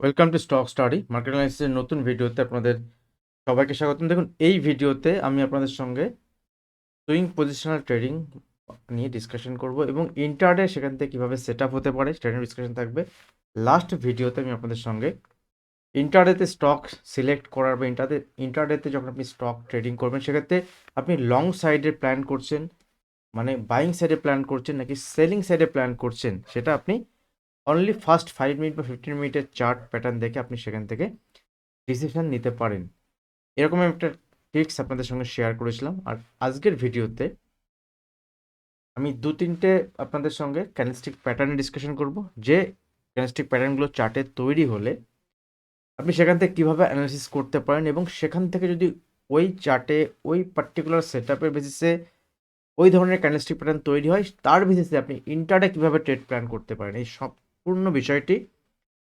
Welcome to stock study market অ্যানালিসিসের নতুন ভিডিওতে আপনাদের সবাইকে স্বাগতম। দেখুন, এই ভিডিওতে আমি আপনাদের সঙ্গে সুইং পজিশনাল ট্রেডিং নিয়ে ডিসকাশন করব এবং ইন্টারডে সেখান থেকে কীভাবে সেট আপ হতে পারে সেটা ডিসকাশন থাকবে। লাস্ট ভিডিওতে আমি আপনাদের সঙ্গে ইন্টারডেতে স্টক সিলেক্ট করার বা ইন্টারডে ইন্টারডেতে যখন আপনি স্টক ট্রেডিং করবেন, সেক্ষেত্রে আপনি লং সাইডে প্ল্যান করছেন মানে বাইং সাইডে প্ল্যান করছেন নাকি সেলিং সাইডে প্ল্যান করছেন, সেটা আপনি অনলি ফার্স্ট ফাইভ মিনিট বা ফিফটিন মিনিটের চার্ট প্যাটার্ন দেখে আপনি সেখান থেকে ডিসিশন নিতে পারেন। এরকম একটা টিপস আপনাদের সঙ্গে শেয়ার করেছিলাম। আর আজকের ভিডিওতে আমি দু তিনটে আপনাদের সঙ্গে ক্যানেস্টিক প্যাটার্নে ডিসকাশন করব। যে ক্যানেস্টিক প্যাটার্নগুলো চার্টে তৈরি হলে আপনি সেখান থেকে কীভাবে অ্যানালিসিস করতে পারেন এবং সেখান থেকে যদি ওই চার্টে ওই পার্টিকুলার সেট আপের বেসিসে ওই ধরনের ক্যান্ডেলস্টিক প্যাটার্ন তৈরি হয়, তার বেসিসে আপনি ইন্টারডে কীভাবে ট্রেড প্ল্যান করতে পারেন? এই সম্পূর্ণ বিষয়টি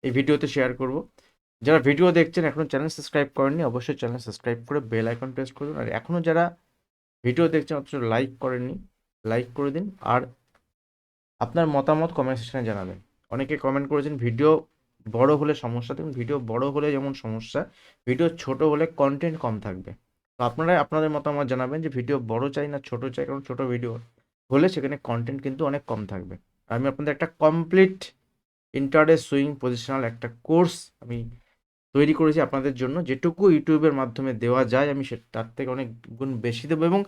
এই ভিডিওতে শেয়ার করব। যারা ভিডিও দেখছেন এখনও চ্যানেল সাবস্ক্রাইব করেননি, অবশ্যই চ্যানেল সাবস্ক্রাইব করে বেল আইকন প্রেস করুন। আর এখনও যারা ভিডিও দেখছেন, অথচ লাইক করেননি লাইক করে দিন। আর আপনার মতামত কমেন্ট সেকশনে জানাবেন। অনেকে কমেন্ট করেছেন, ভিডিও বড় হলে সমস্যা। দেখুন, ভিডিও বড় হলে যেমন সমস্যা, ভিডিও ছোট হলে কন্টেন্ট কম থাকবে। তো আপনারা, আপনাদের মতামত জানাবেন যে, ভিডিও বড় চাই না ছোট চাই? কারণ ছোট ভিডিও হলে সেখানে কন্টেন্ট কিন্তু অনেক কম থাকবে। আমি আপনাদের একটা কমপ্লিট ইন্টারডে সুইং পজিশনাল একটা কোর্স আমি তৈরি করেছি আপনাদের জন্য। যেটুকু ইউটিউবের মাধ্যমে দেওয়া যায়, আমি সে তার থেকে অনেক গুণ বেশি দেবো এবং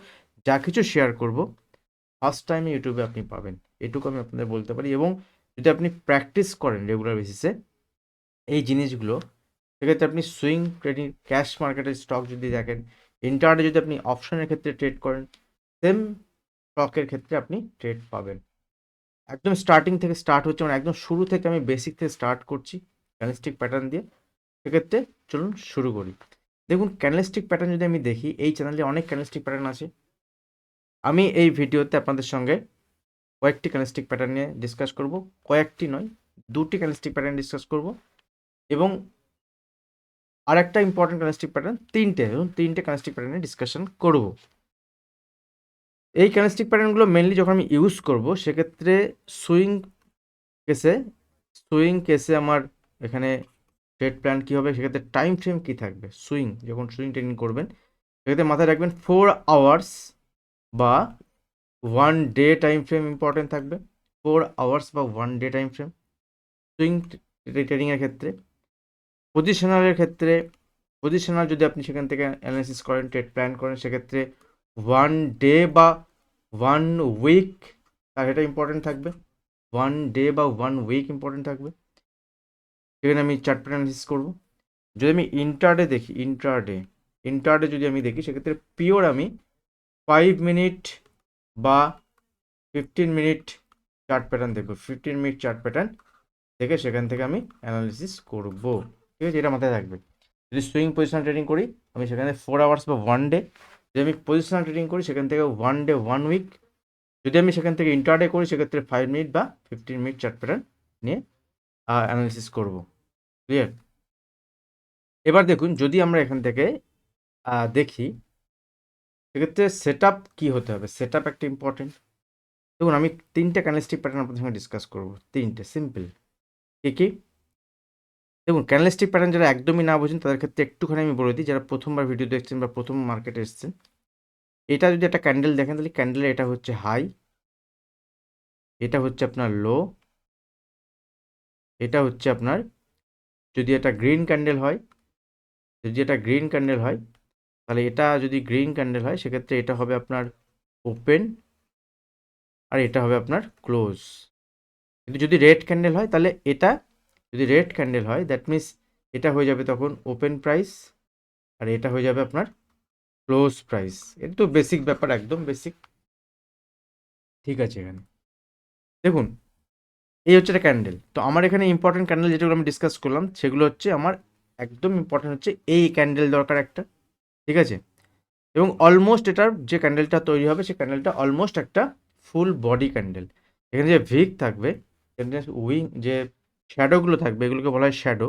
যা কিছু শেয়ার করব ফার্স্ট টাইমে ইউটিউবে আপনি পাবেন। এটুকু আমি আপনাদের বলতে পারি এবং যদি আপনি প্র্যাকটিস করেন রেগুলার বেসিসে এই জিনিসগুলো, সেক্ষেত্রে আপনি সুইং ট্রেডিং ক্যাশ মার্কেটের স্টক যদি দেখেন ইন্টারডে যদি আপনি অপশনের ক্ষেত্রে ট্রেড করেন সেম স্টকের ক্ষেত্রে আপনি ট্রেড পাবেন। একদম স্টার্টিং থেকে স্টার্ট হচ্ছে মানে একদম শুরু থেকে আমি বেসিক থেকে স্টার্ট করছি ক্যানেস্টিক প্যাটার্ন দিয়ে। সেক্ষেত্রে চলুন শুরু করি। দেখুন ক্যানেস্টিক প্যাটার্ন যদি আমি দেখি, এই চ্যানেলে অনেক ক্যানেস্টিক প্যাটার্ন আছে। আমি এই ভিডিওতে আপনাদের সঙ্গে কয়েকটি ক্যানেস্টিক প্যাটার্ন নিয়ে ডিসকাস করব। কয়েকটি নয়, দুটি ক্যানেস্টিক প্যাটার্ন ডিসকাস করব। এবং আর একটা ইম্পর্টেন্ট কানেস্টিক প্যাটার্ন তিনটে এবং তিনটে কানেস্টিক প্যাটার্নে ডিসকাশন করব। এই কানেস্টিক প্যাটার্নগুলো মেনলি যখন আমি ইউজ করব, সেক্ষেত্রে সুইং কেসে সুইং কেসে আমার এখানে ট্রেড প্ল্যান কী হবে? সেক্ষেত্রে টাইম ফ্রেম কী থাকবে? সুইং যখন সুইং ট্রেনিং করবেন, সেক্ষেত্রে মাথায় রাখবেন ফোর আওয়ার্স বা one day time frame important থাকবে। ফোর আওয়ার্স বা one day time frame swing ট্রেডিংয়ের ক্ষেত্রে। পজিশনালের ক্ষেত্রে পজিশনাল যদি আপনি সেখান থেকে অ্যানালিসিস করেন ট্রেড প্ল্যান করেন, সেক্ষেত্রে ওয়ান ডে বা ওয়ান উইক তার এটা ইম্পর্টেন্ট থাকবে। ওয়ান ডে বা ওয়ান উইক ইম্পর্টেন্ট থাকবে। সেখানে আমি চার্ট অ্যানালিসিস করব। যদি আমি ইন্টারডে দেখি ইন্টারডে ইন্টারডে যদি আমি দেখি, সেক্ষেত্রে পিওর আমি ফাইভ মিনিট বা ফিফটিন মিনিট চার্ট প্যাটার্ন দেখব। ফিফটিন মিনিট চার্ট প্যাটার্ন দেখে সেখান থেকে আমি অ্যানালিসিস করব। ঠিক আছে, এটা মাথায় থাকবে। যদি সুইং পজিশনাল ট্রেডিং করি, আমি সেখানে ফোর আওয়ার্স বা ওয়ান ডে যদি আমি পজিশনাল ট্রেডিং করি, সেখান থেকে ওয়ান ডে ওয়ান উইক যদি আমি সেখান থেকে ইন্টারডে করি, সেক্ষেত্রে ফাইভ মিনিট বা ফিফটিন মিনিট চার্ট প্যাটার্ন নিয়ে অ্যানালিসিস করব। ক্লিয়ার এবার দেখুন, যদি আমরা এখান থেকে দেখি, সেক্ষেত্রে সেট আপ কী হতে হবে? সেট আপ একটা ইম্পর্টেন্ট দেখুন, আমি তিনটে ক্যানেস্টিক প্যাটার্ন আপনাদের সঙ্গে ডিসকাস করব। তিনটে সিম্পল কী কী? দেখুন ক্যানেলিস্টিক প্যাটার্ন যারা একদমই না বোঝেন, তাদের ক্ষেত্রে একটুখানি আমি বলে দিই, যারা প্রথমবার ভিডিও দেখছেন বা প্রথম মার্কেটে এসছেন, এটা যদি একটা ক্যান্ডেল দেখেন, তাহলে ক্যান্ডেলের এটা হচ্ছে হাই এটা হচ্ছে আপনার লো এটা হচ্ছে আপনার, যদি এটা গ্রিন ক্যান্ডেল হয়, যদি এটা গ্রিন ক্যান্ডেল হয়, তাহলে এটা যদি গ্রিন ক্যান্ডেল হয়, সেক্ষেত্রে এটা হবে আপনার ওপেন আর এটা হবে আপনার ক্লোজ কিন্তু যদি রেড ক্যান্ডেল হয়, তাহলে এটা যদি রেড ক্যান্ডেল হয় দ্যাট মিন্স এটা হয়ে যাবে তখন ওপেন প্রাইস আর এটা হয়ে যাবে আপনার ক্লোজ প্রাইস এটা তো বেসিক ব্যাপার, একদম বেসিক ঠিক আছে এখানে। দেখুন, এই হচ্ছে একটা ক্যান্ডেল তো আমার এখানে ইম্পর্টেন্ট ক্যান্ডেল যেগুলো আমি ডিসকাস করলাম, সেগুলো হচ্ছে আমার একদম ইম্পর্টেন্ট হচ্ছে এই ক্যান্ডেল দরকার একটা। ঠিক আছে? এবং অলমোস্ট এটার যে ক্যান্ডেলটা তৈরি হবে সেই ক্যান্ডেলটা অলমোস্ট একটা ফুল বডি ক্যান্ডেল এখানে যে ভিক থাকবে উইং যে শ্যাডোগুলো থাকবে, এগুলোকে বলা হয় শ্যাডো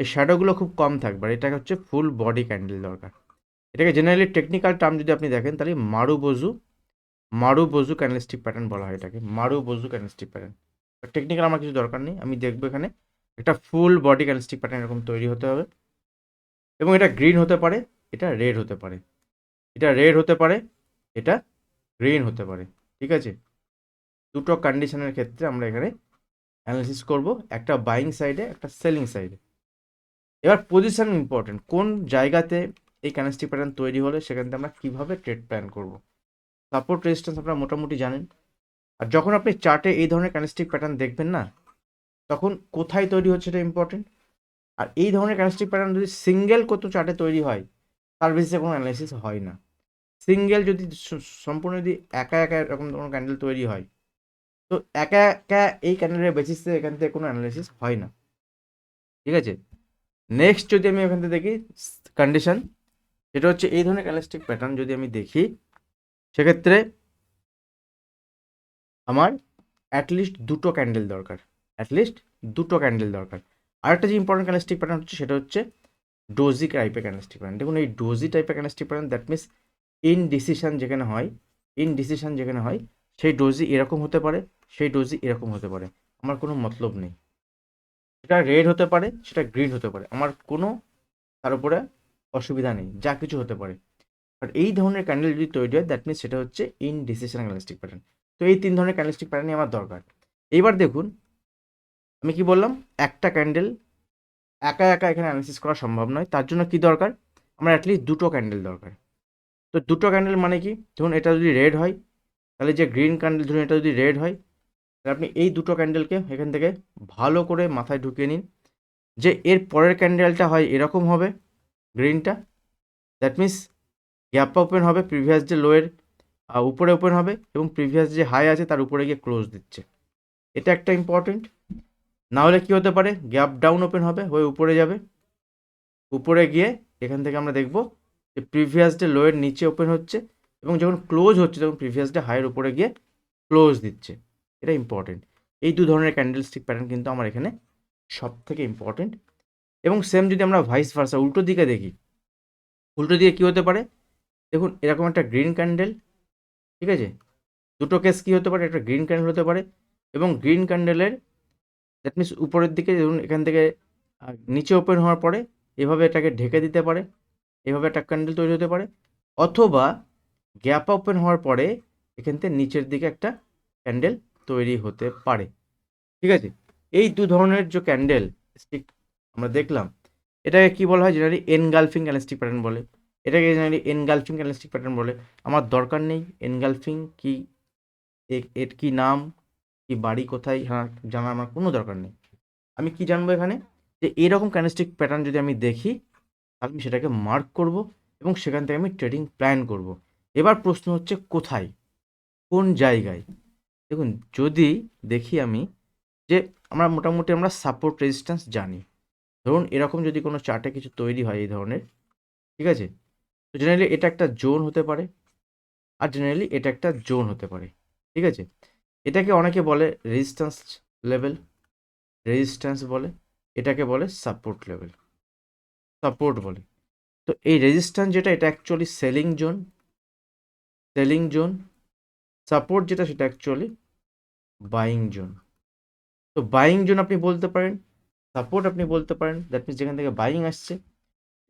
এই শ্যাডোগুলো খুব কম থাকবে, আর এটা হচ্ছে ফুল বডি ক্যান্ডেল দরকার। এটাকে জেনারেলি টেকনিক্যাল টার্ম যদি আপনি দেখেন, তাহলে মারু বজু মারু বজু ক্যান্ডেলস্টিক প্যাটার্ন বলা হয় এটাকে। Marubozu candlestick pattern technical আমার কিছু দরকার নেই, আমি দেখব এখানে। একটা ফুল বডি ক্যান্ডেলস্টিক প্যাটার্ন এরকম তৈরি হতে হবে। এবং এটা গ্রিন হতে পারে, এটা রেড হতে পারে। এটা রেড হতে পারে, এটা গ্রিন হতে পারে। ঠিক আছে? দুটো কন্ডিশনের ক্ষেত্রে আমরা এখানে অ্যানালিসিস করব, একটা বাইং সাইডে একটা সেলিং সাইডে এবার পজিশন ইম্পর্টেন্ট কোন জায়গাতে এই ক্যান্ডেলস্টিক প্যাটার্ন তৈরি হলে সেখান থেকে আমরা কীভাবে ট্রেড প্ল্যান করব? সাপোর্ট রেজিস্ট্যান্স আপনারা মোটামুটি জানেন। আর যখন আপনি চার্টে এই ধরনের ক্যান্ডেলস্টিক প্যাটার্ন দেখবেন না, তখন কোথায় তৈরি হচ্ছে এটা ইম্পর্টেন্ট আর এই ধরনের ক্যান্ডেলস্টিক প্যাটার্ন যদি সিঙ্গেল কত চার্টে তৈরি হয়, তার বেসিসে কোনো অ্যানালাইসিস হয় না। সিঙ্গেল যদি সম্পূর্ণ যদি একা একা এরকম কোনো ক্যান্ডেল তৈরি হয় তো একা একা এই ক্যান্ডেলের বেসিসে এখান থেকে কোনো অ্যানালিসিস হয় না। ঠিক আছে? নেক্সট যদি আমি এখান থেকে দেখি কন্ডিশন সেটা হচ্ছে এই ধরনের ক্যান্ডেলস্টিক প্যাটার্ন যদি আমি দেখি, সেক্ষেত্রে আমার অ্যাটলিস্ট দুটো ক্যান্ডেল দরকার। অ্যাটলিস্ট দুটো ক্যান্ডেল দরকার। আরেকটা যে ইম্পর্টেন্ট ক্যান্ডেলস্টিক প্যাটার্ন হচ্ছে, সেটা হচ্ছে ডোজি টাইপের ক্যান্ডেলস্টিক প্যাটার্ন দেখুন, এই ডোজি টাইপের candlestick pattern that means indecision যেখানে হয় ইন ডিসিশন যেখানে হয় সেই ডোজি এরকম হতে পারে, সেই ডোজি এরকম হতে পারে। আমার কোনো মতলব নেই। সেটা রেড হতে পারে, সেটা গ্রিন হতে পারে। আমার কোনো, তার উপরে অসুবিধা নেই, যা কিছু হতে পারে। আর এই ধরনের ক্যান্ডেল যদি তৈরি হয় দ্যাট মিনস সেটা হচ্ছে ইন ডিসিশন ক্যান্ডেলস্টিক প্যাটার্ন তো এই তিন ধরনের ক্যান্ডেলস্টিক প্যাটার্নই আমার দরকার। এইবার দেখুন, আমি কি বললাম? একটা ক্যান্ডেল একা একা এখানে অ্যানালিসিস করা সম্ভব নয়। তার জন্য কি দরকার? আমার অ্যাটলিস্ট দুটো ক্যান্ডেল দরকার। তো দুটো ক্যান্ডেল মানে কি? ধরুন এটা যদি রেড হয় তাহলে যে গ্রিন ক্যান্ডেল ধরুন, এটা যদি রেড হয়, তাহলে আপনি এই দুটো ক্যান্ডেলকে এখান থেকে ভালো করে মাথায় ঢুকিয়ে নিন। যে এর পরের ক্যান্ডেলটা হয় এরকম হবে গ্রিনটা দ্যাট মিন্স গ্যাপটা ওপেন হবে প্রিভিয়াস যে লোয়ের উপরে ওপেন হবে এবং প্রিভিয়াস যে হাই আছে তার উপরে গিয়ে ক্লোজ দিচ্ছে। এটা একটা ইম্পর্টেন্ট না হলে কী হতে পারে গ্যাপ ডাউন ওপেন হবে, হয়ে উপরে যাবে। উপরে গিয়ে এখান থেকে আমরা দেখব যে প্রিভিয়াস ডে লোয়ের নিচে ওপেন হচ্ছে এবং যখন ক্লোজ হচ্ছে, তখন প্রিভিয়াস ডে হাইয়ের উপরে গিয়ে ক্লোজ দিচ্ছে। এটা ইম্পর্টেন্ট এই দু ধরনের ক্যান্ডেলস্টিক প্যাটার্ন কিন্তু আমার এখানে সব থেকে ইম্পর্টেন্ট এবং সেম যদি আমরা ভাইস ভার্সা উল্টো দিকে দেখি, উল্টো দিকে কী হতে পারে? দেখুন, এরকম একটা গ্রিন ক্যান্ডেল ঠিক আছে? দুটো কেস কী হতে পারে? একটা গ্রিন ক্যান্ডেল হতে পারে। এবং গ্রিন ক্যান্ডেলের দ্যাট মিনস উপরের দিকে, ধরুন, এখান থেকে নিচে ওপেন হওয়ার পরে, এভাবে এটাকে ঢেকে দিতে পারে। এভাবে একটা ক্যান্ডেল তৈরি হতে পারে। অথবা গ্যাপ ওপেন হওয়ার পরে এখান থেকে নিচের দিকে একটা ক্যান্ডেল তৈরি হতে পারে। ঠিক আছে? এই দু ধরনের যে ক্যান্ডেল স্টিক আমরা দেখলাম, এটাকে কি বলা হয় জেনারেলি এনগালফিং ক্যান্ডেলস্টিক প্যাটার্ন বলে। এটাকে জেনারেলি এনগালফিং ক্যান্ডেলস্টিক প্যাটার্ন বলে। আমার দরকার নেই এনগালফিং কি এর কি নাম, কি বাড়ি কোথায় হ্যাঁ জানার আমার কোনো দরকার নেই। আমি কি জানব এখানে? যে এরকম ক্যান্ডেলস্টিক প্যাটার্ন যদি আমি দেখি আমি সেটাকে মার্ক করব এবং সেখান থেকে আমি ট্রেডিং প্ল্যান করব। এবার প্রশ্ন হচ্ছে কোথায়? কোন জায়গায়? দেখুন, যদি দেখি আমি যে আমরা মোটামুটি আমরা সাপোর্ট রেজিস্ট্যান্স জানি। ধরুন, এরকম যদি কোনো চার্টে কিছু তৈরি হয় এই ধরনের, ঠিক আছে? তো জেনারেলি এটা একটা জোন হতে পারে আর জেনারেলি এটা একটা জোন হতে পারে, ঠিক আছে? এটাকে অনেকে বলে রেজিস্ট্যান্স লেভেল রেজিস্ট্যান্স বলে, এটাকে বলে সাপোর্ট লেভেল সাপোর্ট বলে। তো এই রেজিস্ট্যান্স যেটা, এটা actually selling zone selling zone support যেটা সেটা অ্যাকচুয়ালি বাইং জোন তো বাইং জোন আপনি বলতে পারেন সাপোর্ট আপনি বলতে পারেন দ্যাট মিনস যেখান থেকে বাইং আসছে,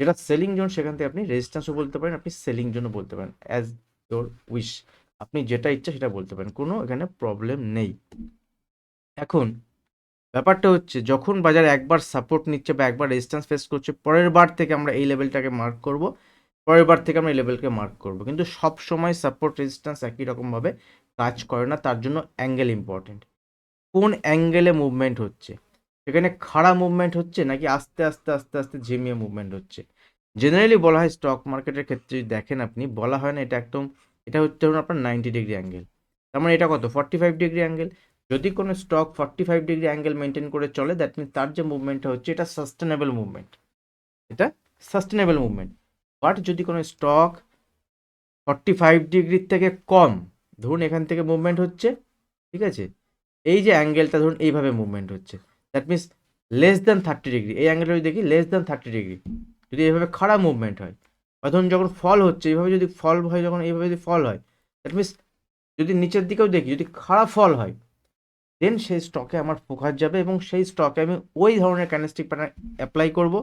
যেটা সেলিং জোন সেখান থেকে আপনি রেজিস্ট্যান্সও বলতে পারেন, আপনি সেলিং জোনও বলতে পারেন অ্যাজ ইয়োর উইশ আপনি যেটা ইচ্ছা সেটা বলতে পারেন, কোনো এখানে প্রবলেম নেই। এখন ব্যাপারটা হচ্ছে, যখন বাজার একবার সাপোর্ট নিচ্ছে বা একবার রেজিস্ট্যান্স ফেস করছে, পরের বার থেকে আমরা এই লেভেলটাকে মার্ক করব পরের বার থেকে আমরা লেভেলকে মার্ক করব। কিন্তু সব সময় সাপোর্ট রেজিস্ট্যান্স একই রকমভাবে কাজ করে না, তার জন্য অ্যাঙ্গেল ইম্পর্টেন্ট কোন অ্যাঙ্গেলে মুভমেন্ট হচ্ছে? সেখানে খাড়া মুভমেন্ট হচ্ছে নাকি আস্তে আস্তে আস্তে আস্তে ঝিমিয়ে মুভমেন্ট হচ্ছে? জেনারেলি বলা হয় স্টক মার্কেটের ক্ষেত্রে যদি দেখেন আপনি, বলা হয় না এটা একদম, এটা হচ্ছে ধরুন আপনার নাইনটি ডিগ্রি অ্যাঙ্গেল তার মানে এটা কত? ফর্টি ফাইভ ডিগ্রি অ্যাঙ্গেল যদি কোনো stock forty five degree angle maintain করে চলে দ্যাট মিনস তার যে মুভমেন্টটা হচ্ছে, এটা সাস্টেনেবল মুভমেন্ট এটা সাস্টেনেবল মুভমেন্ট বাট যদি কোনো স্টক ফর্টি ফাইভ ডিগ্রির থেকে কম, ধরুন এখান থেকে মুভমেন্ট হচ্ছে, ঠিক আছে? এই যে অ্যাঙ্গেলটা ধরুন এইভাবে মুভমেন্ট হচ্ছে। That means less than thirty degree এই অ্যাঙ্গেলটা যদি দেখি লেস দ্যান থার্টি ডিগ্রি যদি এইভাবে খারাপ মুভমেন্ট হয়, বা ধরুন যখন ফল হচ্ছে, এইভাবে যদি ফল হয়, যখন এইভাবে যদি ফল হয় দ্যাট মিনস যদি নিচের দিকেও দেখি, যদি খারাপ ফল হয় দেন সেই স্টকে আমার ফোকাস যাবে এবং সেই স্টকে আমি ওই ধরনের ক্যান্ডেলস্টিক প্যাটার্ন অ্যাপ্লাই করব।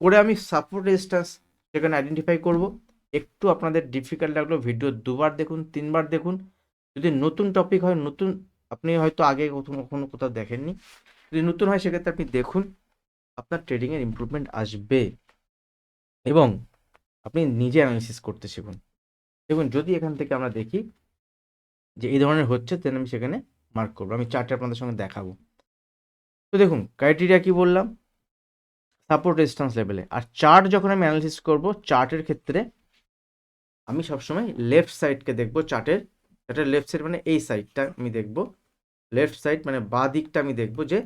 করে আমি সাপোর্ট রেজিস্ট্যান্স সেখানে আইডেন্টিফাই করব। একটু আপনাদের ডিফিকাল্ট লাগল ভিডিও দুবার দেখুন, তিনবার দেখুন। যদি নতুন টপিক হয়, নতুন, আপনি হয়তো আগে কখনো কখনো কোথাও দেখেননি। যদি নতুন হয়, সেক্ষেত্রে আপনি দেখুন, আপনার ট্রেডিংয়ের ইমপ্রুভমেন্ট আসবে। এবং আপনি নিজে অ্যানালিসিস করতে শিখুন। দেখুন, যদি এখান থেকে আমরা দেখি যে এই ধরনের হচ্ছে দেন আমি সেখানে মার্ক করব। আমি চার্টে আপনাদের সঙ্গে দেখাবো। তো দেখুন ক্রাইটেরিয়া কি বললাম? সাপোর্ট রেজিস্ট্যান্স লেভেলে আর চার্ট যখন আমি অ্যানালিসিস করব চার্টের ক্ষেত্রে আমি সবসময় লেফট সাইডকে দেখব চার্টের চার্টের লেফট সাইড মানে এই সাইডটা আমি দেখব। লেফট সাইড মানে বা দিকটা আমি দেখব যে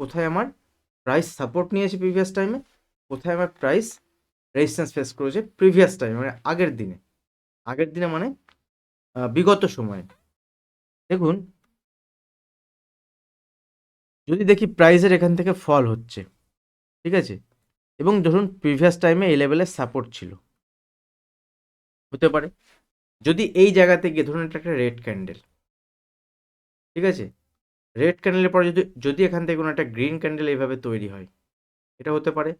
কোথায় আমার প্রাইস সাপোর্ট নিয়েছে প্রিভিয়াস টাইমে কোথায় আমার প্রাইস রেজিস্ট্যান্স ফেস করেছে প্রিভিয়াস টাইমে মানে আগের দিনে। আগের দিনে মানে বিগত সময়ে। দেখুন, যদি দেখি প্রাইসের এখান থেকে ফল হচ্ছে ঠিক আছে? এবং ধরুন প্রিভিয়াস টাইমে এই লেভেলের সাপোর্ট ছিল। হতে পারে। যদি এই জায়গাতে গিয়ে ধরুন এটা একটা রেড ক্যান্ডেল ঠিক আছে? রেড ক্যান্ডেলের পরে যদি যদি এখান থেকে কোনো একটা গ্রিন ক্যান্ডেল এইভাবে তৈরি হয়, এটা হতে পারে।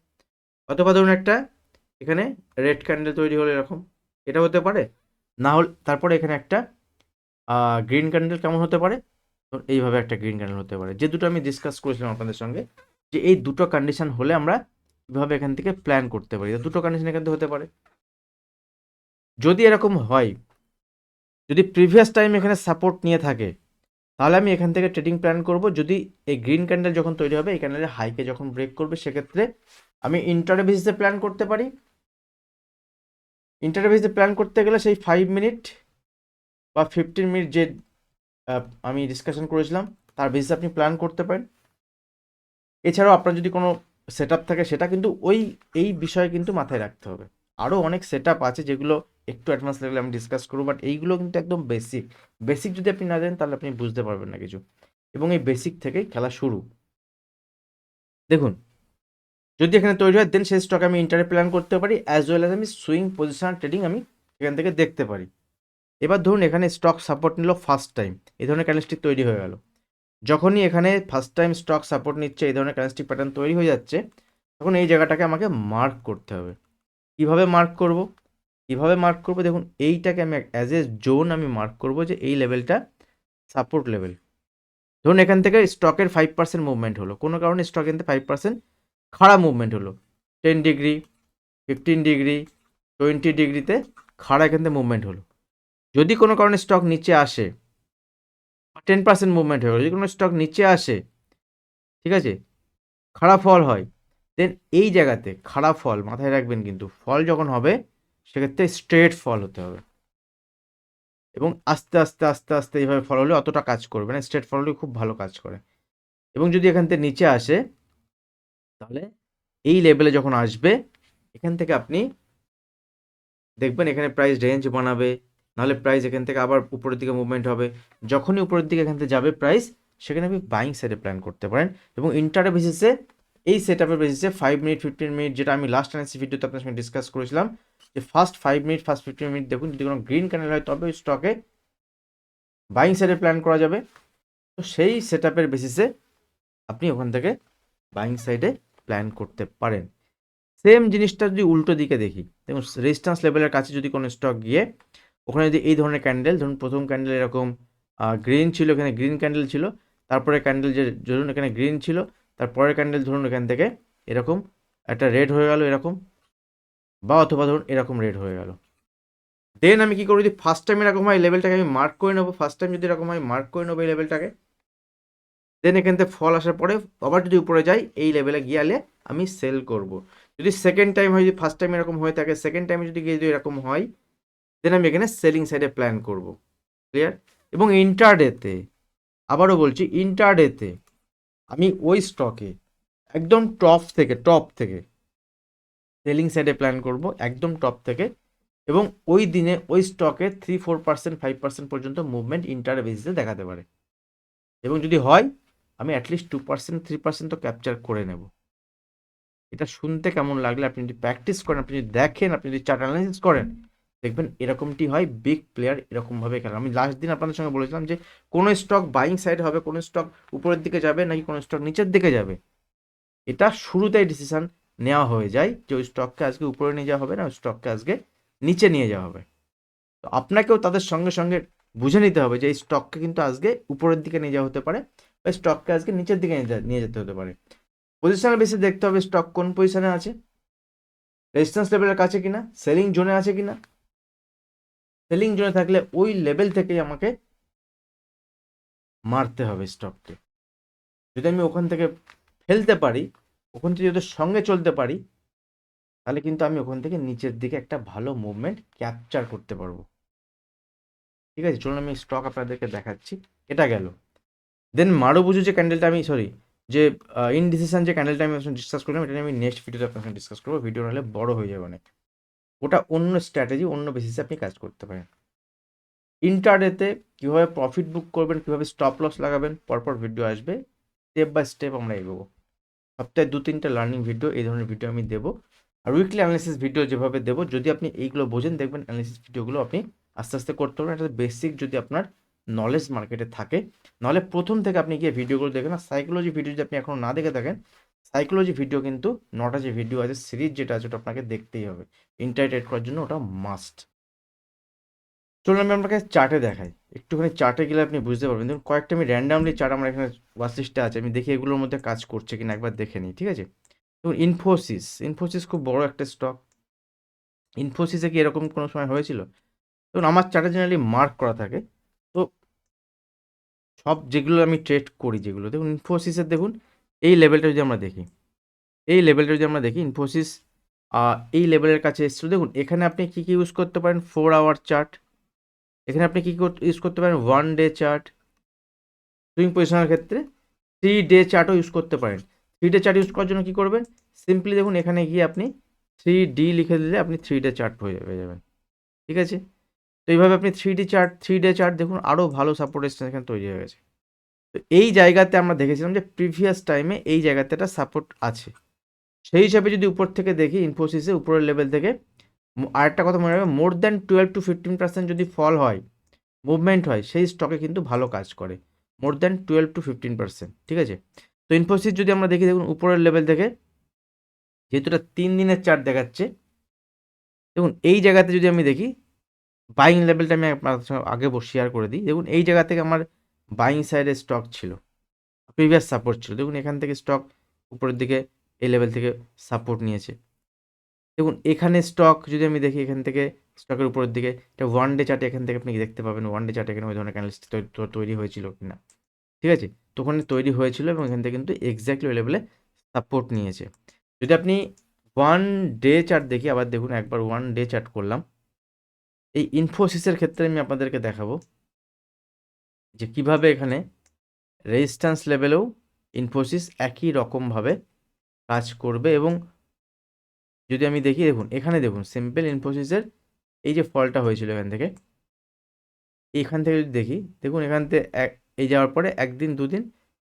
অথবা ধরুন একটা, এখানে রেড ক্যান্ডেল তৈরি হলো এরকম, এটা হতে পারে। না হল, তারপরে এখানে একটা গ্রিন ক্যান্ডেল কেমন হতে পারে? এইভাবে একটা গ্রিন ক্যান্ডেল হতে পারে। যে দুটো আমি ডিসকাস করেছিলাম আপনাদের সঙ্গে। যে এই দুটো কন্ডিশন হলে আমরা কীভাবে এখান থেকে প্ল্যান করতে পারি? দুটো কন্ডিশন এখান থেকে হতে পারে। যদি এরকম হয়, যদি প্রিভিয়াস টাইম এখানে সাপোর্ট নিয়ে থাকে, তাহলে আমি এখান থেকে ট্রেডিং প্ল্যান করব। যদি এই গ্রিন ক্যান্ডেল যখন তৈরি হবে, এই ক্যান্ডেলের হাইকে যখন ব্রেক করবে, সেক্ষেত্রে আমি ইন্টারে বেসিসে প্ল্যান করতে পারি। ইন্টারে বেসিসে প্ল্যান করতে গেলে সেই ফাইভ মিনিট বা ফিফটিন মিনিট যে আমি ডিসকাশন করেছিলাম, তার বেসিসে আপনি প্ল্যান করতে পারেন। এছাড়াও আপনার যদি কোনো সেট থাকে, সেটা কিন্তু ওই, এই বিষয়ে কিন্তু মাথায় রাখতে হবে। আরও অনেক সেট আছে যেগুলো একটু অ্যাডভান্স লেভেলে আমি ডিসকাস করব বাট এইগুলো কিন্তু একদম বেসিক বেসিক যদি আপনি না জানেন তাহলে আপনি বুঝতে পারবেন না কিছু। এবং এই বেসিক থেকেই খেলা শুরু। দেখুন, যদি এখানে তৈরি হয় দেন সেই স্টক আমি ইন্টারে প্ল্যান করতে পারি অ্যাজ ওয়েল অ্যাজ আমি সুইং পজিশন ট্রেডিং আমি এখান থেকে দেখতে পারি। এবার ধরুন, এখানে স্টক সাপোর্ট নিল ফার্স্ট টাইম এই ধরনের ক্যান্ডেলস্টিক তৈরি হয়ে গেল। যখনই এখানে ফার্স্ট টাইম স্টক সাপোর্ট নিচ্ছে, এই ধরনের ক্যান্ডেলস্টিক প্যাটার্ন তৈরি হয়ে যাচ্ছে, তখন এই জায়গাটাকে আমাকে মার্ক করতে হবে। কীভাবে মার্ক করব? কীভাবে মার্ক করব? দেখুন, এইটাকে আমি অ্যাজ এ জোন আমি মার্ক করব যে এই লেভেলটা সাপোর্ট লেভেল ধরুন, এখান থেকে স্টকের ফাইভ পার্সেন্ট মুভমেন্ট হলো। কোনো কারণে স্টক কিন্তু ফাইভ পার্সেন্ট খারাপ মুভমেন্ট হলো। Ten degree fifteen degree twenty ডিগ্রিতে খাড়া এখান থেকে মুভমেন্ট হলো। যদি কোনো কারণে স্টক নিচে আসে টেন পার্সেন্ট মুভমেন্ট হয়ে গেলো। যদি কোনো স্টক নিচে আসে, ঠিক আছে, খারাপ ফল হয় দেন এই জায়গাতে খারাপ ফল মাথায় রাখবেন কিন্তু ফল যখন হবে, সেক্ষেত্রে স্ট্রেট ফল হতে হবে। এবং আস্তে আস্তে আস্তে আস্তে এইভাবে ফল হলে অতটা কাজ করবে না। স্ট্রেট ফল হলে খুব ভালো কাজ করে। এবং যদি এখান থেকে নিচে আসে, তাহলে এই লেভেলে যখন আসবে, এখান থেকে আপনি দেখবেন এখানে প্রাইস রেঞ্জ বানাবে। নাহলে প্রাইস এখান থেকে আবার উপরের দিকে মুভমেন্ট হবে। যখনই উপরের দিকে এখান থেকে যাবে প্রাইস সেখানে আপনি বাইং সাইডে প্ল্যান করতে পারেন। এবং ইন্টারে বেসিসে এই সেট আপের বেসিসে ফাইভ মিনিট ফিফটিন মিনিট যেটা আমি লাস্ট অ্যানালিসিস ভিডিওতে আপনার সঙ্গে ডিসকাস করেছিলাম, যে first five minute first fifteen minute দেখুন, যদি কোনো গ্রিন ক্যান্ডেল হয় তবে স্টকে বাইং সাইডে প্ল্যান করা যাবে। তো সেই সেট আপের বেসিসে আপনি ওখান থেকে বাইং সাইডে প্ল্যান করতে পারেন। সেম জিনিসটা যদি উল্টো দিকে দেখি, দেখুন রেজিস্ট্যান্স লেভেলের কাছে যদি কোনো স্টক গিয়ে ওখানে যদি এই ধরনের ক্যান্ডেল ধরুন প্রথম ক্যান্ডেল এরকম গ্রিন ছিল, এখানে গ্রিন ক্যান্ডেল ছিল, তারপরে ক্যান্ডেল যে, ধরুন এখানে গ্রিন ছিল, তারপরের ক্যান্ডেল ধরুন এখান থেকে এরকম একটা রেড হয়ে গেল এরকম, বা অথবা ধরুন এরকম রেড হয়ে গেল। দেন আমি কি করব, যদি ফার্স্ট টাইম এরকম হয় লেভেলটাকে আমি মার্ক করে নেব ফার্স্ট টাইম যদি এরকম হয় মার্ক করে নেব এই লেভেলটাকে দেন এখান থেকে ফল আসার পরে, আবার যদি উপরে যাই, এই লেভেলে গিয়ালে আমি সেল করব। যদি সেকেন্ড টাইম হয়, যদি ফার্স্ট টাইম এরকম হয়ে থাকে সেকেন্ড টাইমে যদি গিয়ে যদি এরকম হয় দেন আমি এখানে সেলিং সাইডে প্ল্যান করব ক্লিয়ার এবং ইন্টারডেতে আবারও বলছি ইন্টারডেতে আমি ওই স্টকে একদম টপ থেকে টপ থেকে সেলিং সাইডে প্ল্যান করব, একদম টপ থেকে, এবং ওই দিনে, ওই স্টকে three four percent five percent পর্যন্ত মুভমেন্ট ইন্টার বেসিসে দেখাতে পারে। এবং যদি হয়, আমি at least two percent three percent তো ক্যাপচার করে নেব। এটা শুনতে কেমন লাগলে আপনি যদি প্র্যাকটিস করেন, আপনি যদি দেখেন, আপনি যদি চার্ট অ্যানালাইসিস করেন দেখবেন এরকমটি হয় বিগ প্লেয়ার এরকমভাবে খেলে। আমি লাস্ট দিন আপনাদের সঙ্গে বলেছিলাম যে, কোনো স্টক বাইং সাইড হবে, কোনো স্টক উপরের দিকে যাবে নাকি কোনো স্টক নিচের দিকে যাবে? এটা শুরুতেই ডিসিশন নেওয়া হয়ে যায় যে ওই স্টককে আজকে উপরে নিয়ে যাওয়া হবে না, ওই স্টককে আজকে নিচে নিয়ে যাওয়া হবে। তো আপনাকেও তাদের সঙ্গে সঙ্গে বুঝে নিতে হবে যে, এই স্টককে কিন্তু আজকে উপরের দিকে নিয়ে যাওয়া হতে পারে বা স্টককে আজকে নিচের দিকে নিয়ে যেতে হতে পারে। পজিশনাল বেশি দেখতে হবে স্টক কোন পজিশনে আছে? রেজিস্ট্যান্স লেভেলের কাছে কিনা? সেলিং জোনে আছে কিনা? সেলিং জোনে থাকলে ওই লেভেল থেকেই আমাকে মারতে হবে স্টককে যদি আমি ওখান থেকে ফেলতে পারি, ওখান থেকে যদি সঙ্গে চলতে পারি, তাহলে কিন্তু আমি ওখান থেকে নিচের দিকে একটা ভালো মুভমেন্ট ক্যাপচার করতে পারব। ঠিক আছে, চলুন আমি স্টক আপনাদেরকে দেখাচ্ছি। এটা গেল। দেন মারো মারুবুজু যে ক্যান্ডেলটা আমি সরি যে ইনডিসিশন যে ক্যান্ডেলটা আমি ডিসকাস করলাম, এটা আমি নেক্সট ভিডিওতে আপনার সঙ্গে ডিসকাস করব। ভিডিও নাহলে বড় হয়ে যাবে অনেক। ওটা অন্য স্ট্র্যাটেজি অন্য বেসিসে আপনি কাজ করতে পারেন। ইন্টারডেতে কীভাবে প্রফিট বুক করবেন, কীভাবে স্টপ লস লাগাবেন, পরপর ভিডিও আসবে স্টেপ বাই স্টেপ আমরা এগোবো। সপ্তাহে দু তিনটা লার্নিং ভিডিও এই ধরনের ভিডিও আমি দেবো। আর উইকলি অ্যানালিসিস ভিডিও যেভাবে দেবো, যদি আপনি এইগুলো বোঝেন, দেখবেন অ্যানালিসিস ভিডিওগুলো আপনি আস্তে আস্তে করতে পারবেন। এটা বেসিক যদি আপনার নলেজ মার্কেটে থাকে, নাহলে প্রথম থেকে আপনি গিয়ে ভিডিওগুলো দেখেন আর সাইকোলজি ভিডিও যদি আপনি এখনও না দেখে থাকেন সাইকোলজি ভিডিও কিন্তু নটা যে ভিডিও আছে সিরিজ যেটা আছে ওটা আপনাকে দেখতেই হবে। ইন্টারটেড করার জন্য ওটা মাস্ট চলুন আমি আপনাকে চার্টে দেখাই। একটুখানি চার্টে গেলে আপনি বুঝতে পারবেন। দেখুন, কয়েকটা আমি র্যান্ডামলি চার্ট আমার এখানে ওয়াচ লিস্টে আছে। আমি দেখি এগুলোর মধ্যে কাজ করছে কিনা, একবার দেখে নিই, ঠিক আছে? দেখুন ইনফোসিস ইনফোসিস খুব বড় একটা স্টক ইনফোসিসে কি এরকম কোনো সময় হয়েছিল? দেখুন, আমার চার্টে জেনারেলি মার্ক করা থাকে। তো সব যেগুলো আমি ট্রেড করি যেগুলো, দেখুন ইনফোসিসের দেখুন এই লেভেলটা যদি আমরা দেখি, এই লেভেলটা যদি আমরা দেখি ইনফোসিস এই লেভেলের কাছে এসেছিল। দেখুন, এখানে আপনি কী কী ইউজ করতে পারেন? ফোর আওয়ার চার্ট এখানে আপনি কী ইউজ করতে পারেন? ওয়ান ডে চার্ট সুইং পজিশনের ক্ষেত্রে থ্রি ডে চার্টও ইউজ করতে পারেন। থ্রি ডে চার্ট ইউজ করার জন্য কী করবেন? সিম্পলি দেখুন, এখানে গিয়ে আপনি থ্রি ডি লিখে দিলে আপনি থ্রি ডে চার্ট হয়ে যাবেন। ঠিক আছে? তো এইভাবে আপনি three D chart three day chart দেখুন আরও ভালো সাপোর্ট এখানে তৈরি হয়ে গেছে। তো এই জায়গাতে আমরা দেখেছিলাম যে প্রিভিয়াস টাইমে এই জায়গাতে একটা সাপোর্ট আছে। সেই হিসাবে যদি উপর থেকে দেখি ইনফোসিসে উপরের লেভেল থেকে আরেকটা কথা মনে রাখবে more than twelve to fifteen percent যদি ফল হয় মুভমেন্ট হয়, সেই স্টকে কিন্তু ভালো কাজ করে। More than twelve to fifteen percent ঠিক আছে? তো ইনফোসিস যদি আমরা দেখি, দেখুন উপরের লেভেল থেকে, যেহেতু এটা তিন দিনের চার্ট দেখাচ্ছে, দেখুন এই জায়গাতে যদি আমি দেখি বাইং লেভেলটা আমি আপনার আগে শেয়ার করে দিই। দেখুন এই জায়গা থেকে আমার বাইং সাইডে স্টক ছিল প্রিভিয়াস সাপোর্ট ছিল। দেখুন, এখান থেকে স্টক উপরের দিকে এই লেভেল থেকে সাপোর্ট নিয়েছে। দেখুন, এখানে স্টক যদি আমি দেখি এখান থেকে স্টকের উপরের দিকে, এটা ওয়ান ডে চার্টে এখান থেকে আপনি দেখতে পাবেন ওয়ান ডে চার্টে এখানে ওই ধরনের ক্যান্ডেলস তৈরি হয়েছিল কিনা। ঠিক আছে? তো ওখানে তৈরি হয়েছিল এবং এখান থেকে কিন্তু এক্স্যাক্টলি ওই লেভেলে সাপোর্ট নিয়েছে। যদি আপনি ওয়ান ডে চার্ট দেখি, আবার দেখুন, একবার ওয়ান ডে চার্ট করলাম, এই ইনফোসিসের ক্ষেত্রে আমি আপনাদেরকে দেখাবো। যে কীভাবে এখানে রেজিস্ট্যান্স লেভেলেও ইনফোসিস একই রকমভাবে কাজ করবে এবং যদি আমি দেখি, দেখুন, এখানে দেখুন সিম্পল ইনফোসিসের এই যে ফলটা হয়েছিল এখান থেকে এইখান থেকে যদি দেখি, দেখুন, এখান থেকে এক এই যাওয়ার পরে একদিন, দুদিন,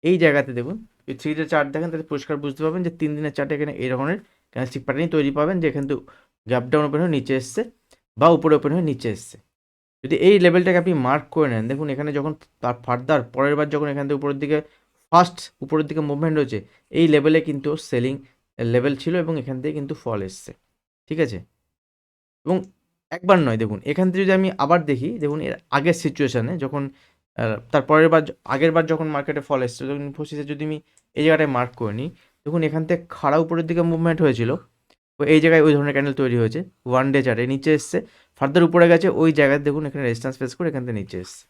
এই জায়গাতে দেখুন যদি থ্রি ডে চার্ট দেখেন, তাহলে পরিষ্কার বুঝতে পারবেন যে তিন দিনের চার্টে এখানে এই রকমের ক্যান্ডেলস্টিক প্যাটার্নই তৈরি পাবেন যে এখান থেকে গ্যাপ ডাউন ওপেন হয়ে নিচে এসছে বা উপরে ওপেন হয়ে নিচে এসছে। যদি এই লেভেলটাকে আপনি মার্ক করে নেন, দেখুন এখানে যখন তার ফার্দার পরের বার যখন এখান থেকে উপরের দিকে ফার্স্ট উপরের দিকে মুভমেন্ট হয়েছে এই লেভেলে কিন্তু সেলিং লেভেল ছিল এবং এখান থেকে কিন্তু ফল এসছে, ঠিক আছে? এবং একবার নয়, দেখুন, এখান থেকে যদি আমি আবার দেখি, দেখুন এর আগের সিচুয়েশানে যখন তার পরের বার, আগের বার যখন মার্কেটে ফল এসছে যখন ইনফোসিসে যদি আমি এই জায়গাটায় মার্ক করে নিই, দেখুন এখান থেকে খাড়া উপরের দিকে মুভমেন্ট হয়েছিল এই জায়গায় ওই ধরনের ক্যান্ডেল তৈরি হয়েছে। ওয়ান ডে চার্টে নিচে এসছে। ফার্দার উপরে গেছে, ওই জায়গায় দেখুন এখানে রেজিস্ট্যান্স ফেস করে এখান থেকে নিচে এসছে।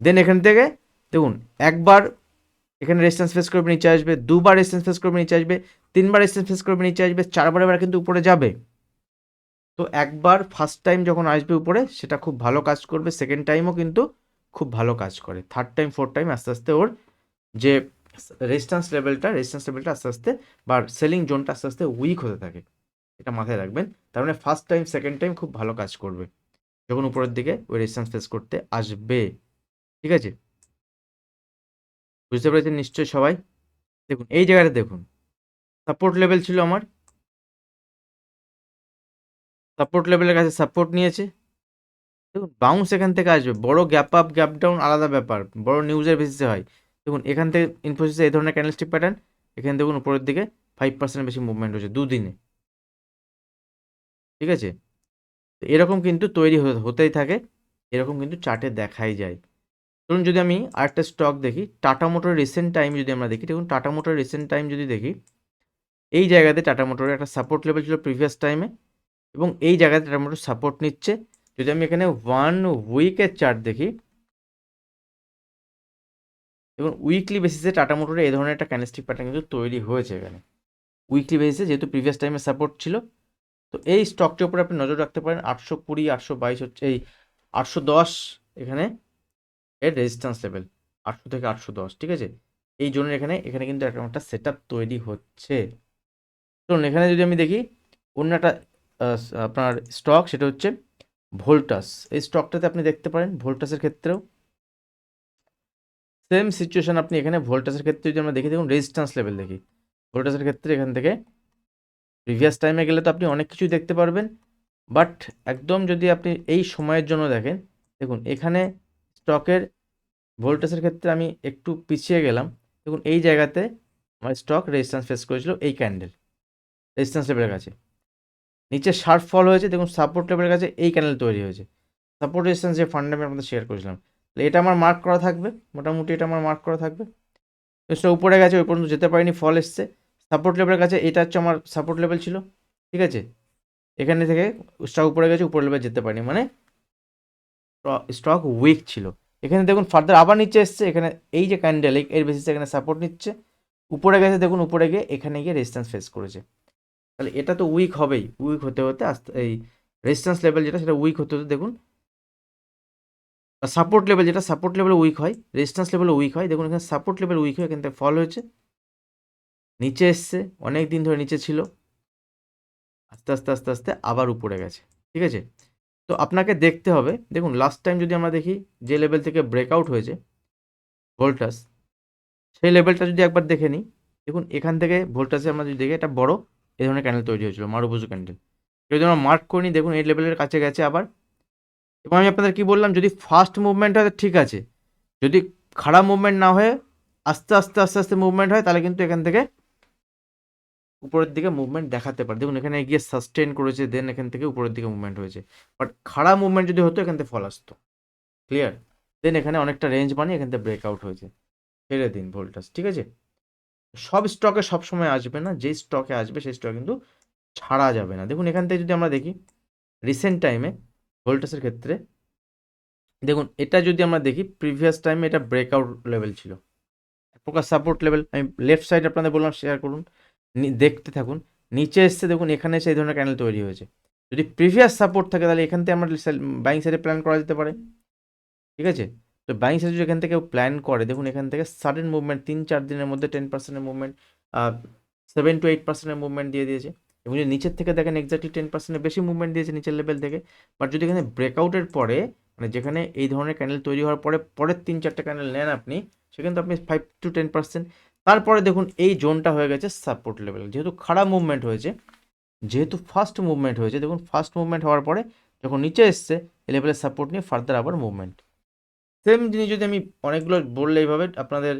দেন এখান থেকে দেখুন, একবার এখানে রেজিস্ট্যান্স ফেস করবে নিচে আসবে, দুবার রেজিস্ট্যান্স ফেস করবে নিচে আসবে, তিনবার রেজিস্ট্যান্স ফেস করবে নিচে আসবে, চারবার এবার কিন্তু উপরে যাবে। তো একবার ফার্স্ট টাইম যখন আসবে উপরে, সেটা খুব ভালো কাজ করবে। সেকেন্ড টাইমও কিন্তু খুব ভালো কাজ করে। থার্ড টাইম ফোর্থ টাইম আস্তে আস্তে ওর যে রেজিস্ট্যান্স লেভেলটা রেজিস্ট্যান্স লেভেলটা আস্তে আস্তে বা সেলিং জোনটা আস্তে আস্তে উইক হতে থাকে। এটা মাথায় রাখবেন। তার মানে ফার্স্ট টাইম সেকেন্ড টাইম খুব ভালো কাজ করবে। যখন উপরের দিকে ওই রেজিস্ট্যান্স ফেস করতে আসবে। ঠিক আছে? বুঝতে পেরেছেন নিশ্চয়ই সবাই? দেখুন, এই জায়গাটা দেখুন। সাপোর্ট লেভেল ছিল আমার। সাপোর্ট লেভেলের কাছে সাপোর্ট নিয়েছে। দেখুন বাউন্স এখান থেকে আসবে। বড় গ্যাপ আপ গ্যাপ ডাউন আলাদা ব্যাপার। বড় নিউজের বেসিসে হয়। দেখুন, এখান থেকে ইনফোসিসে এই ধরনের ক্যান্ডেলস্টিক প্যাটার্ন এখানে দেখুন উপরের দিকে ফাইভ পার্সেন্ট বেশি মুভমেন্ট হয়েছে দুদিনে। ঠিক আছে? তো এরকম কিন্তু তৈরি হতেই থাকে, এরকম কিন্তু চার্টে দেখাই যায়। ধরুন, যদি আমি আরেকটা স্টক দেখি টাটা মোটর রিসেন্ট টাইম যদি আমরা দেখি, দেখুন টাটা মোটর রিসেন্ট টাইম যদি দেখি, এই জায়গাতে টাটা মোটরের একটা সাপোর্ট লেভেল ছিল প্রিভিয়াস টাইমে এবং এই জায়গাতে টাটা মোটর সাপোর্ট নিচ্ছে। যদি আমি এখানে ওয়ান উইকের চার্ট দেখি এবং উইকলি বেসিসে টাটা মোটরে এই ধরনের একটা ক্যান্ডেলস্টিক প্যাটার্ন কিন্তু তৈরি হয়েছে এখানে। উইকলি বেসিসে যেহেতু প্রিভিয়াস টাইমে সাপোর্ট ছিল, তো এই স্টকটির উপরে আপনি নজর রাখতে পারেন, আটশো কুড়ি, আটশো বাইশ হচ্ছে এই আটশো দশ এখানে এর রেজিস্ট্যান্স লেভেল আটশো থেকে আটশো দশ, ঠিক আছে? এই জন্য এখানে এখানে কিন্তু একটা একটা সেট তৈরি হচ্ছে। ধরুন এখানে যদি আমি দেখি, অন্য একটা আপনার স্টক সেটা হচ্ছে ভোল্টাস এই স্টকটাতে আপনি দেখতে পারেন ভোল্টাসের ক্ষেত্রেও সেম সিচুয়েশান আপনি এখানে ভোল্টাসের ক্ষেত্রে যদি আমরা দেখি, দেখুন রেজিস্ট্যান্স লেভেল দেখি। ভোল্টাসের ক্ষেত্রে এখান থেকে প্রিভিয়াস টাইমে গেলে তো আপনি অনেক কিছুই দেখতে পারবেন। বাট একদম যদি আপনি এই সময়ের জন্য দেখেন, দেখুন এখানে স্টকের ভোল্টেজের ক্ষেত্রে আমি একটু পিছিয়ে গেলাম। দেখুন এই জায়গাতে আমার স্টক রেজিস্ট্যান্স ফেস করেছিল এই ক্যান্ডেল রেজিস্ট্যান্স লেভেলের কাছে। নিচে শার্প ফল হয়েছে, দেখুন সাপোর্ট লেভেলের কাছে এই ক্যান্ডেল তৈরি হয়েছে। সাপোর্ট রেজিস্ট্যান্স যে ফান্ড আমি আপনাদের শেয়ার করেছিলাম তাহলে এটা আমার মার্ক করা থাকবে, মোটামুটি এটা আমার মার্ক করা থাকবে। সেটা উপরে গেছে, ওই পর্যন্ত যেতে পারিনি ফল এসছে। সাপোর্ট লেভেলের কাছে এটা হচ্ছে আমার সাপোর্ট লেভেল ছিল, ঠিক আছে? এখানে থেকে স্টক উপরে গেছে উপর লেভেল যেতে পারিনি মানে স্টক উইক ছিল। এখানে দেখুন ফার্দার আবার নিচে এসছে, এখানে এই যে ক্যান্ডেল এর বেসিসে এখানে সাপোর্ট নিচ্ছে। উপরে গেছে, দেখুন উপরে গিয়ে এখানে গিয়ে রেজিস্ট্যান্স ফেস করেছে। তাহলে এটা তো উইক হবেই উইক হতে হতে আস্তে, এই রেজিস্ট্যান্স লেভেল যেটা, সেটা উইক হতে হতে দেখুন সাপোর্ট লেভেল যেটা সাপোর্ট লেভেল উইক হয় রেজিস্ট্যান্স লেভেল উইক হয়, দেখুন এখানে সাপোর্ট লেভেল উইক হয় এখান থেকে ফল হয়েছে। নিচে এসছে, অনেক দিন ধরে নিচে ছিল। আস্তে আস্তে আস্তে আস্তে আবার উপরে গেছে, ঠিক আছে? তো আপনাকে দেখতে হবে, দেখুন লাস্ট টাইম যদি আমরা দেখি যে লেভেল থেকে ব্রেকআউট হয়েছে ভোল্টাস সেই লেভেলটা যদি একবার দেখে নিই, দেখুন এখান থেকে ভোল্টাসে আমরা যদি দেখি এটা বড় এই ধরনের ক্যান্ডেল তৈরি হয়েছিল মারুবুজু ক্যান্ডেল যদি আমরা মার্ক করিনি দেখুন এই লেভেলের কাছে গেছে আবার এবং আমি আপনাদের কি বললাম, যদি ফাস্ট মুভমেন্ট হয়, ঠিক আছে। যদি খারাপ মুভমেন্ট না হয়ে আস্তে আস্তে আস্তে আস্তে মুভমেন্ট হয়, তাহলে কিন্তু এখান থেকে উপরের দিকে মুভমেন্ট দেখাতে পারে। দেখুন, এখানে গিয়ে সাস্টেন করেছে দেন এখান থেকে উপরের দিকে মুভমেন্ট হয়েছে। বাট খারাপ মুভমেন্ট যদি হতো, এখান থেকে ফল আসতো। ক্লিয়ার দেন এখানে অনেকটা রেঞ্জ বানিয়ে এখান থেকে ব্রেকআউট হয়েছে। ছেড়ে দিন ভোল্টাস ঠিক আছে? সব স্টকে সব সময় আসবে না, যেই স্টকে আসবে, সেই স্টক কিন্তু ছাড়া যাবে না। দেখুন, এখান থেকে যদি আমরা দেখি রিসেন্ট টাইমে ভোল্টাসের ক্ষেত্রে, দেখুন, এটা যদি আমরা দেখি প্রিভিয়াস টাইমে এটা ব্রেকআউট লেভেল ছিল। এক প্রকার সাপোর্ট লেভেল আমি লেফট সাইড আপনাদের বললাম শেয়ার করুন দেখতে থাকুন। নিচে এসছে দেখুন, এখানে সেই ধরনের ক্যান্ডেল তৈরি হয়েছে। যদি প্রিভিয়াস সাপোর্ট থাকে, তাহলে এখান থেকে আমরা বাইং সাইডে প্ল্যান করা যেতে পারে। ঠিক আছে? তো বাইং সাইড যদি এখান থেকে প্ল্যান করে, দেখুন, এখান থেকে সাডেন মুভমেন্ট তিন, চার দিনের মধ্যে টেন পার্সেন্টের মুভমেন্ট সেভেন টু এইট পার্সেন্টের মুভমেন্ট দিয়ে দিয়েছে। এবং যদি নিচের থেকে দেখেন এক্স্যাক্টলি টেন পার্সেন্টের বেশি মুভমেন্ট দিয়েছে নিচের লেভেল থেকে বাট যদি এখানে ব্রেকআউটের পরে মানে যেখানে এই ধরনের ক্যান্ডেল তৈরি হওয়ার পরে, পরের তিন চারটে ক্যান্ডেল নেন আপনি সেখানে তো আপনি ফাইভ টু টেন পার্সেন্ট তারপরে দেখুন এই জোনটা হয়ে গেছে সাপোর্ট লেভেল যেহেতু খারাপ মুভমেন্ট হয়েছে, যেহেতু ফার্স্ট মুভমেন্ট হয়েছে, দেখুন ফার্স্ট মুভমেন্ট হওয়ার পরে যখন নিচে এসছে, এই লেভেলের সাপোর্ট নিয়ে ফার্দার আবার মুভমেন্ট সেম জিনিস যদি আমি অনেকগুলো বললে এইভাবে আপনাদের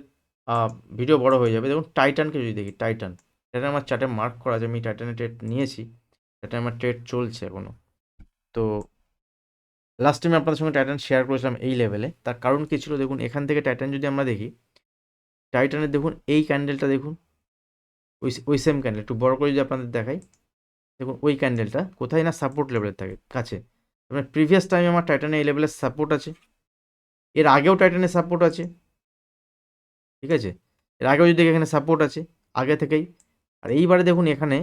ভিডিও বড় হয়ে যাবে। দেখুন টাইটানকে যদি দেখি টাইটান এটা আমার চার্টে মার্ক করা আছে, আমি টাইটানের ট্রেড নিয়েছি এটা আমার ট্রেড চলছে এখনও তো লাস্ট টাইম আপনাদের সঙ্গে টাইটান শেয়ার করেছিলাম এই লেভেলে তার কারণ কী ছিল দেখুন, এখান থেকে টাইটান যদি আমরা দেখি টাইটানের দেখুন, এই ক্যান্ডেলটা দেখুন, ওই ওই সেম ক্যান্ডেল একটু বড় করে যদি আপনাদের দেখাই, দেখুন ওই ক্যান্ডেলটা কোথায় না সাপোর্ট লেভেলের থাকে, কাছে। মানে প্রিভিয়াস টাইমে আমার টাইটানে এই লেভেলের সাপোর্ট আছে, এর আগেও টাইটানের সাপোর্ট আছে, ঠিক আছে? এর আগেও যদি এখানে সাপোর্ট আছে, আগে থেকেই আর এইবারে দেখুন এখানে,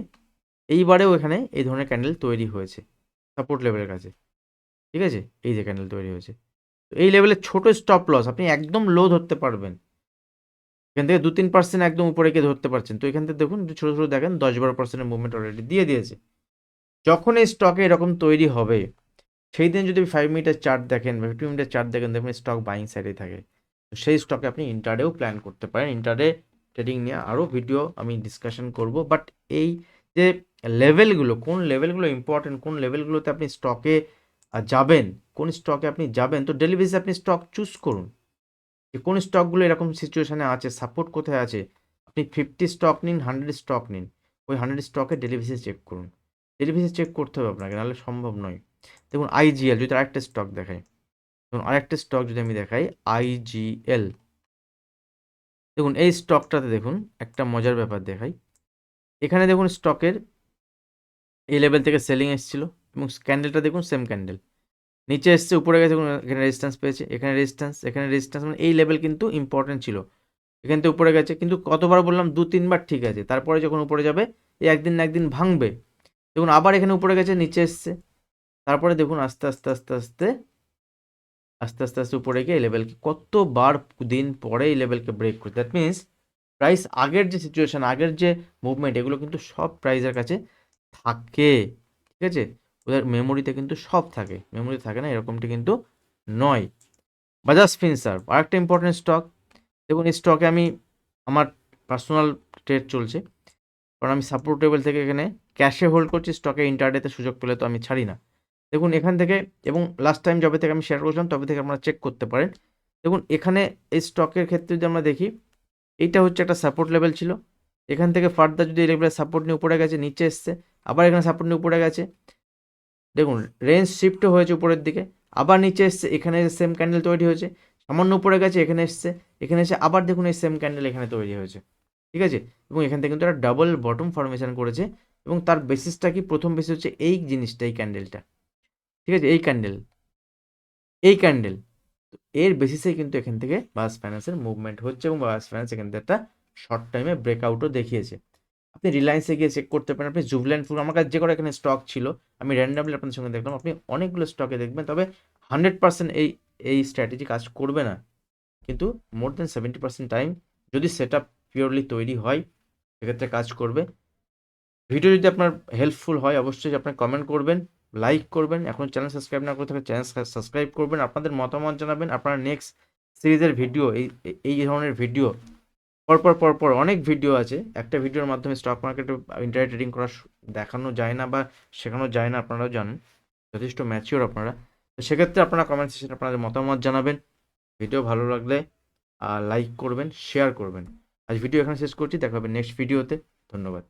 এইবারেও এখানে এই ধরনের ক্যান্ডেল তৈরি হয়েছে সাপোর্ট লেভেলের কাছে। ঠিক আছে? এই যে ক্যান্ডেল তৈরি হয়েছে। তো এই লেভেলের ছোট স্টপ লস আপনি একদম লো ধরতে পারবেন। এখান থেকে দু তিন পার্সেন্ট একদম উপরে গিয়ে ধরতে পারছেন। তো এখান থেকে দেখুন, ছোটো ছোটো দেখেন দশ বারো পার্সেন্টের মুভমেন্ট অলরেডি দিয়ে দিয়েছে। যখন এই স্টকে এরকম তৈরি হবে, সেই দিন যদি ফাইভ মিনিটের চার্ট দেখেন বা ফিফটি মিনিটের চার্ট দেখেন, দেখবেন স্টক বাইং সাইডে থাকে। সেই স্টকে আপনি ইন্টারডেও প্ল্যান করতে পারেন। ইন্টারডে ট্রেডিং নিয়ে আরও ভিডিও আমি ডিসকাশন করব। বাট এই যে লেভেলগুলো কোন লেভেলগুলো ইম্পর্টেন্ট কোন লেভেলগুলোতে আপনি স্টকে যাবেন, কোন স্টকে আপনি যাবেন, তো ডেলি বেসিসে আপনি স্টক চুজ করুন। যে কোন স্টকগুলো এরকম সিচুয়েশানে আছে সাপোর্ট কোথায় আছে, আপনি ফিফটি স্টক নিন হান্ড্রেড স্টক নিন, ওই হান্ড্রেড স্টকে ডেলি বেসিসে চেক করুন। ডেলি বেসিসে চেক করতে হবে আপনাকে, নাহলে সম্ভব নয়। দেখুন আইজিএল যদি আরেকটা স্টক দেখাই, দেখুন, আরেকটা স্টক যদি আমি দেখাই আইজিএল দেখুন, এই স্টকটাতে দেখুন, একটা মজার ব্যাপার দেখাই। এখানে দেখুন, স্টকের এই লেভেল থেকে সেলিং এসেছিল এবং ক্যান্ডেলটা দেখুন সেম ক্যান্ডেল নিচে এসছে, উপরে গেছে এখানে রেজিস্ট্যান্স পেয়েছে, এখানে রেজিস্ট্যান্স এখানে রেজিস্ট্যান্স মানে এই লেভেল কিন্তু ইম্পর্টেন্ট ছিল। এখান থেকে উপরে গেছে, কিন্তু কতবার বললাম, দু, তিনবার ঠিক আছে। তারপরে যখন উপরে যাবে, এই একদিন না একদিন ভাঙবে। দেখুন, আবার এখানে উপরে গেছে, নিচে এসছে। তারপরে দেখুন, আস্তে আস্তে আস্তে আস্তে আস্তে আস্তে আস্তে উপরে গিয়ে লেভেলকে কতবার দিন পরে এই লেভেলকে ব্রেক করছে দ্যাট মিনস প্রাইস আগের যে সিচুয়েশান আগের যে মুভমেন্ট এগুলো কিন্তু সব প্রাইসের কাছে থাকে। ঠিক আছে? ওদের মেমোরিতে কিন্তু সব থাকে। মেমোরিতে থাকে না, এরকমটি কিন্তু নয়। বাজাজ ফিনসার্ভ আরেকটা ইম্পর্টেন্ট স্টক দেখুন, এই স্টকে আমি আমার পার্সোনাল ট্রেড চলছে। কারণ আমি সাপোর্ট টেবিল থেকে এখানে ক্যাশে হোল্ড করছি স্টকে ইন্টারডেতে সুযোগ পেলে তো আমি ছাড়ি না। দেখুন, এখান থেকে এবং লাস্ট টাইম যবে থেকে আমি শেয়ার করেছিলাম, তবে থেকে আপনারা চেক করতে পারেন। দেখুন, এখানে এই স্টকের ক্ষেত্রে যদি আমরা দেখি, এইটা হচ্ছে একটা সাপোর্ট লেভেল ছিল। এখান থেকে ফার্দার যদি এই সাপোর্ট নিয়ে উপরে গেছে, নিচে এসছে, আবার এখানে সাপোর্ট নিয়ে উপরে গেছে। দেখুন রেঞ্জ শিফটও হয়েছে উপরের দিকে, আবার নিচে এসছে, এখানে সেম ক্যান্ডেল তৈরি হয়েছে, সামান্য উপরে গেছে, এখানে এসছে, এখানে এসে আবার দেখুন এই সেম ক্যান্ডেল এখানে তৈরি হয়েছে। ঠিক আছে? এবং এখান থেকে কিন্তু একটা ডাবল বটম ফরমেশন করেছে এবং তার বেসিসটা কি? প্রথম বেসিস হচ্ছে এই জিনিসটা, এই ক্যান্ডেলটা ঠিক আছে? এই ক্যান্ডেল এই ক্যান্ডেল এর বেসিসেই কিন্তু এখান থেকে বাস ফাইন্যান্সের মুভমেন্ট হচ্ছে এবং বাস ফাইন্যান্স এখান থেকে একটা শর্ট টাইমে ব্রেকআউটও দেখিয়েছে। আপনি রিলায়েন্সে গিয়ে চেক করতে পারেন। আপনি জুভল্যান্ড ফুড আমার কাছে যে করে এখানে স্টক ছিল, আমি র্যান্ডামলি আপনাদের সঙ্গে দেখলাম, আপনি অনেকগুলো স্টকে দেখবেন, তবে হান্ড্রেড পার্সেন্ট এই এই স্ট্র্যাটেজি কাজ করবে না। কিন্তু more than seventy percent time যদি সেট আপ পিওরলি তৈরি হয়, সেক্ষেত্রে কাজ করবে। ভিডিও যদি আপনার হেল্পফুল হয়, অবশ্যই আপনার কমেন্ট করবেন। লাইক করবেন এখন চ্যানেল সাবস্ক্রাইব না করে থাকলে চ্যানেল সাবস্ক্রাইব করবেন, আপনাদের মতামত জানাবেন, আপনারা নেক্সট সিরিজের ভিডিও এই এই ধরনের ভিডিও পরপর পরপর অনেক ভিডিও আছে। একটা ভিডিওর মাধ্যমে স্টক মার্কেটে ইন্টারনেট ট্রেডিং করা দেখানো যায় না বা শেখানো যায় না, আপনারাও জানেন, যথেষ্ট ম্যাচিওর আপনারা। তো সেক্ষেত্রে আপনারা কমেন্ট সেকশনে আপনাদের মতামত জানাবেন ভিডিও ভালো লাগলে লাইক করবেন শেয়ার করবেন। আজ ভিডিও এখানে শেষ করছি, দেখা হবে নেক্সট ভিডিওতে ধন্যবাদ।